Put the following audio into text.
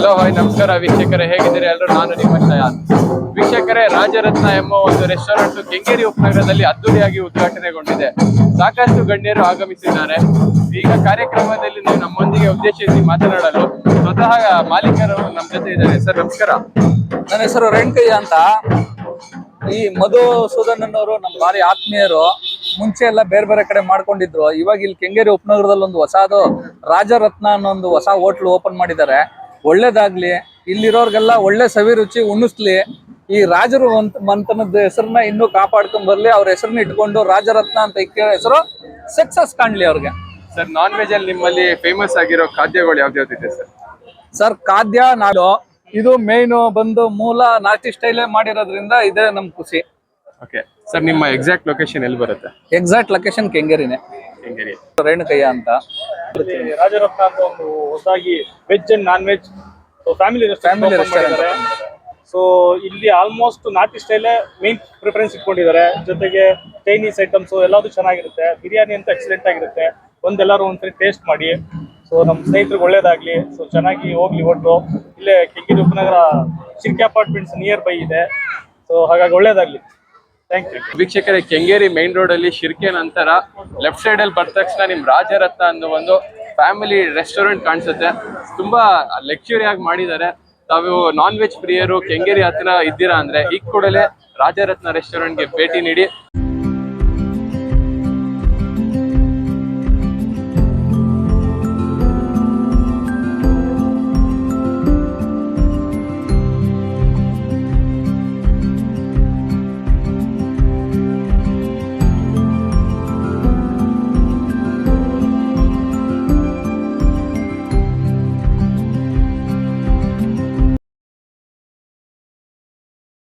Hello hi ನಮಸ್ಕಾರ. ವೀಕ್ಷಕರೇ, ಹೇಗಿದ್ದೀರಿ? ಎಲ್ಲರೂ ನಾನು ನಿಮ್ಮ ಶಯಾನ್ ವೀಕ್ಷಕರೇ, ರಾಜರತ್ನ ಎಂಬ ಒಂದು ರೆಸ್ಟೋರೆಂಟ್ ಕೆಂಗೇರಿ ಉಪನಗರದಲ್ಲಿ ಅದ್ದೂರಿಯಾಗಿ ಉದ್ಘಾಟನೆಗೊಂಡಿದೆ. ಸಾಕಷ್ಟು ಗಣ್ಯರು ಆಗಮಿಸಿದ್ದಾರೆ. ಈಗ ಕಾರ್ಯಕ್ರಮದಲ್ಲಿ ನೀವು ನಮ್ಮೊಂದಿಗೆ ಉದ್ದೇಶಿಸಿ ಮಾತನಾಡಲು ಸ್ವತಃ ಮಾಲೀಕರು ನಮ್ಮ ಜೊತೆ ಇದ್ದಾರೆ. ಸರ್, ನಮಸ್ಕಾರ. ನನ್ನ ಹೆಸರು ರೇಣುಕಯ್ಯ ಅಂತ. ಈ ಮಧುಸೂದನ್ ಅನ್ನೋರು ನಮ್ಮ ಭಾರಿ ಆತ್ಮೀಯರು. ಮುಂಚೆ ಎಲ್ಲ ಬೇರೆ ಬೇರೆ ಕಡೆ ಮಾಡ್ಕೊಂಡಿದ್ರು. ಇವಾಗ ಇಲ್ಲಿ ಕೆಂಗೇರಿ ಉಪನಗರದಲ್ಲಿ ಒಂದು ಹೊಸದು ರಾಜರತ್ನ ಅನ್ನೋ ಒಂದು ಹೊಸ ಹೋಟ್ಲು ಓಪನ್ ಮಾಡಿದ್ದಾರೆ. ಒಳ್ಳೇದಾಗ್ಲಿ ಇಲ್ಲಿರೋರ್ಗೆಲ್ಲ ಒಳ್ಳೆ ಸವಿ ರುಚಿ ಉಣಿಸ್ಲಿ ಈ ರಾಜರು ಮಂತನದ ಹೆಸರನ್ನ ಇನ್ನೂ ಕಾಪಾಡ್ಕೊಂಡ್ ಬರ್ಲಿ ಅವ್ರ ಹೆಸರನ್ನ ಇಟ್ಕೊಂಡು ರಾಜರತ್ನ ಅಂತ ಇಕ್ಕ ಹೆಸರು ಸಕ್ಸಸ್ ಕಾಣ್ಲಿ ಅವ್ರಿಗೆ. ಸರ್ ನಾನ್ ವೆಜ್ ಅಲ್ಲಿ ನಿಮ್ಮಲ್ಲಿ ಫೇಮಸ್ ಆಗಿರೋ ಖಾದ್ಯಗಳು ಇದೆ ಸರ್ ಸರ್ ಖಾದ್ಯ ನಾಡು ಇದು ಮೇಯ್ನು ಬಂದು ಮೂಲ ನಾಟಿ ಸ್ಟೈಲೇ ಮಾಡಿರೋದ್ರಿಂದ ಇದೇ ನಮ್ ಖುಷಿ. ಓಕೆ ಸರ್ ನಿಮ್ಮ ಎಕ್ಸಾಕ್ಟ್ ಲೊಕೇಶನ್ ಎಲ್ಲಿ ಬರುತ್ತೆ? ಎಕ್ಸಾಕ್ಟ್ ಲೊಕೇಶನ್ ಕೆಂಗೇರಿನೇ. ಕೆಂಗೇರಿ. ರೇಣುಕಯ್ಯ ಅಂತ. ರಾಜರತ್ನ ಅಂತ ಒಂದು ಹೊಸದಾಗಿ veg and non veg family family restaurant so ಇಲ್ಲಿ ಆಲ್ಮೋಸ್ಟ್ ನಾಟಿ ಸ್ಟೈಲೇ ಮೇನ್ ಪ್ರಿಫರೆನ್ಸ್ ಇಟ್ಕೊಂಡಿದ್ದಾರೆ. ಜೊತೆಗೆ ಚೈನೀಸ್ ಐಟಮ್ಸ್ ಎಲ್ಲದೂ ಚೆನ್ನಾಗಿರುತ್ತೆ. ಬಿರಿಯಾನಿ ಅಂತ ಎಕ್ಸಲೆಂಟ್ ಆಗಿರುತ್ತೆ. ಒಂದೆಲ್ಲರೂ ಒಂದ್ಸರಿ ಟೇಸ್ಟ್ ಮಾಡಿ. ಸೊ ನಮ್ಮ ಸ್ನೇಹಿತರಿಗೆ ಒಳ್ಳೇದಾಗ್ಲಿ. ಸೊ ಚೆನ್ನಾಗಿ ಹೋಗ್ಲಿ ಒಟ್ಟು. ಇಲ್ಲೇ Kengeri Upanagara Shirke apartments near by ಇದೆ. ಸೊ ಹಾಗಾಗಿ ಒಳ್ಳೇದಾಗ್ಲಿ. ವೀಕ್ಷಕರೇ, ಕೆಂಗೇರಿ ಮೈನ್ ರೋಡ್ ಅಲ್ಲಿ ಶಿರ್ಕೆ ನಂತರ ಲೆಫ್ಟ್ ಸೈಡ್ ಅಲ್ಲಿ ಬರ್ದ ತಕ್ಷಣ ನಿಮ್ ರಾಜರತ್ನ ಅನ್ನೋ ಒಂದು ಫ್ಯಾಮಿಲಿ ರೆಸ್ಟೋರೆಂಟ್ ಕಾಣಿಸುತ್ತೆ. ತುಂಬಾ ಲೆಕ್ಚುರಿ ಆಗಿ ಮಾಡಿದ್ದಾರೆ. ತಾವು ನಾನ್ ವೆಜ್ ಪ್ರಿಯರು ಕೆಂಗೇರಿ ಹತ್ರ ಇದ್ದೀರಾ ಅಂದ್ರೆ ಈಗ ಕೂಡಲೇ ರಾಜರತ್ನ ರೆಸ್ಟೋರೆಂಟ್ಗೆ ಭೇಟಿ ನೀಡಿ.